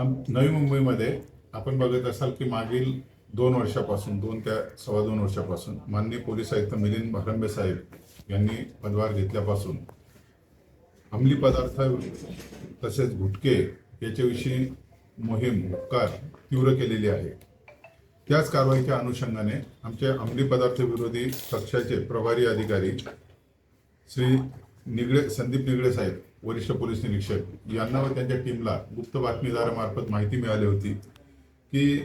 आम नवी मुंबईमध्ये आपण बघत असाल की मागील दोन वर्षापासून दोन त्या सव्वा दोन वर्षापासून माननीय पोलीस आयुक्त मिलिंद भारंबे साहेब यांनी पदभार घेतल्यापासून अंमली पदार्थ तसेच गुटके याच्याविषयी मोहीम उपकार तीव्र केलेली आहे. त्याच कारवाईच्या अनुषंगाने आमचे अंमली पदार्थ विरोधी कक्षाचे प्रभारी अधिकारी श्री निगडे संदीप निगडे साहेब वरिष्ठ पोलीस निरीक्षक यांना व त्यांच्या टीमला गुप्त बातमीदारामार्फत माहिती मिळाली होती की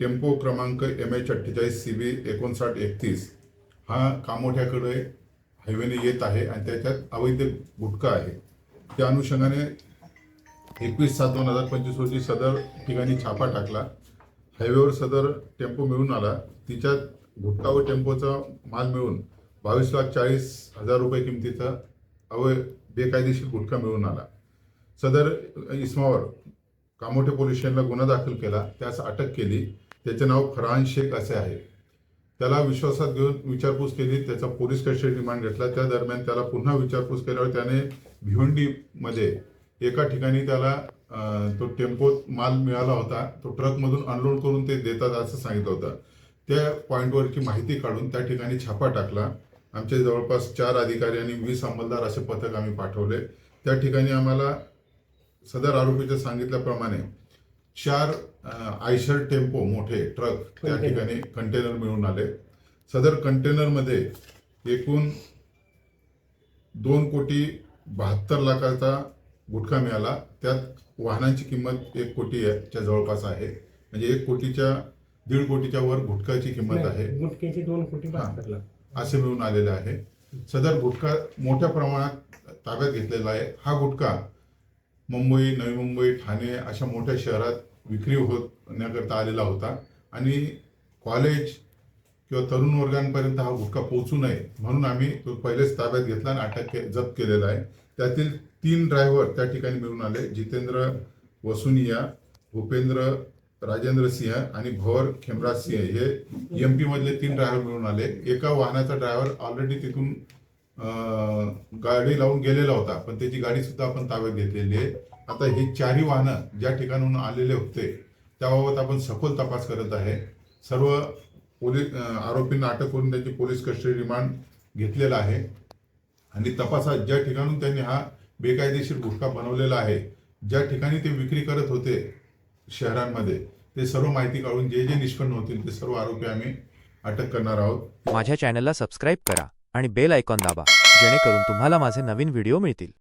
टेम्पो क्रमांक एम एच अठ्ठेचाळीस सी बी एकोणसाठ एकतीस हा कामोठ्याकडे हायवेने येत आहे आणि त्याच्यात अवैध गुटखा आहे. त्या अनुषंगाने एकवीस सात दोन हजार पंचवीस रोजी सदर ठिकाणी छापा टाकला. हायवेवर सदर टेम्पो मिळून आला. तिच्यात गुटखा व टेम्पोचा माल मिळून बावीस लाख चाळीस हजार रुपये किमतीचा अवय बेकायदेशीर गुटखा मिळून आला. सदर इस्मावर कामोठे पोलीस स्टेशनला गुन्हा दाखल केला. त्यास अटक केली. त्याचे नाव फरहान शेख असे आहे. त्याला विश्वासात घेऊन विचारपूस केली. त्याचा पोलीस कस्टडी रिमांड घेतला. त्या दरम्यान त्याला पुन्हा विचारपूस केल्यावर त्याने भिवंडीमध्ये एका ठिकाणी त्याला तो टेम्पोत माल मिळाला होता. तो ट्रकमधून अनलोड करून ते देतात असं सांगितलं होतं. त्या पॉईंटवरची माहिती काढून त्या ठिकाणी छापा टाकला. आमचे जवळपास चार अधिकारी आणि वीस अंमलदार असे पथक आम्ही पाठवले. त्या ठिकाणी आम्हाला सदर आरोपीच्या सांगितल्याप्रमाणे चार आयशर टेम्पो मोठे ट्रक त्या. ठिकाणी कंटेनर मिळून आले. सदर कंटेनरमध्ये एकूण दोन कोटी बहात्तर लाखाचा गुटखा मिळाला. त्यात वाहनांची किंमत एक कोटीच्या जवळपास आहे. म्हणजे एक कोटीच्या दीड कोटीच्या वर गुटखाची किंमत आहे. गुटख्याचे दोन कोटी बहात्तर लाख. असे मिळून आलेले आहे. सदर गुटखा मोठ्या प्रमाणात ताब्यात घेतलेला आहे. हा गुटखा मुंबई नवी मुंबई ठाणे अशा मोठ्या शहरात विक्री होण्याकरता आलेला होता आणि कॉलेज किंवा तरुण वर्गांपर्यंत हा गुटखा पोहोचू नये म्हणून आम्ही तो पहिलेच ताब्यात घेतला आणि अटक के जप्त केलेला आहे. त्यातील तीन ड्रायव्हर त्या ठिकाणी मिळून आले. जितेंद्र वसुनिया भूपेंद्र राजेंद्र सिंह आणि भवर खेमराज सिंह हे एम पी मधले तीन ड्रायव्हर मिळून आले. एका वाहनाचा ड्रायव्हर ऑलरेडी तिथून गाडी लावून गेलेला होता पण त्याची गाडी सुद्धा आपण ताब्यात घेतलेली आहे. आता हे चारही वाहनं ज्या ठिकाणाहून आलेले होते त्याबाबत आपण सखोल तपास करत आहे. सर्व पोलीस आरोपींना अटक करून त्यांची पोलीस कस्टडी रिमांड घेतलेला आहे. आणि तपासात ज्या ठिकाणून त्यांनी हा बेकायदेशीर गुटखा बनवलेला आहे ज्या ठिकाणी ते विक्री करत होते शहरांमध्ये. ते सर्व माहिती काढून जे जे निष्पन्न होतील ते सर्व आरोपी आम्ही अटक करणार आहोत. माझ्या चॅनलला सबस्क्राईब करा आणि बेल आयकॉन दाबा जेणेकरून तुम्हाला माझे नवीन व्हिडिओ मिळतील.